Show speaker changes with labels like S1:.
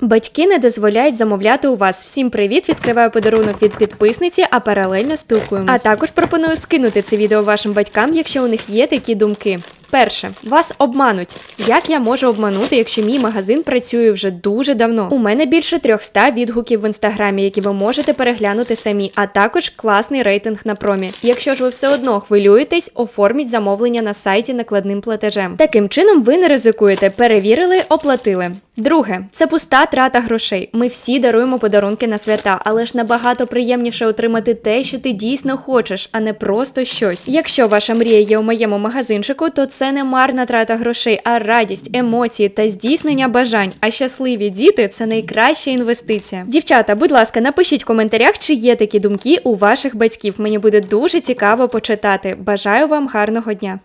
S1: Батьки не дозволяють замовляти у вас. Всім привіт! Відкриваю подарунок від підписниці, а паралельно спілкуємось. А також пропоную скинути це відео вашим батькам, якщо у них є такі думки. Перше, вас обмануть. Як я можу обманути, якщо мій магазин працює вже дуже давно? У мене більше 300 відгуків в інстаграмі, які ви можете переглянути самі, а також класний рейтинг на промі. Якщо ж ви все одно хвилюєтесь, оформіть замовлення на сайті накладним платежем. Таким чином ви не ризикуєте, перевірили, оплатили. Друге, це пуста трата грошей. Ми всі даруємо подарунки на свята, але ж набагато приємніше отримати те, що ти дійсно хочеш, а не просто щось. Якщо ваша мрія є у моєму магазинчику, то це не марна трата грошей, а радість, емоції та здійснення бажань. А щасливі діти це найкраща інвестиція. Дівчата, будь ласка, напишіть в коментарях, чи є такі думки у ваших батьків. Мені буде дуже цікаво почитати. Бажаю вам гарного дня.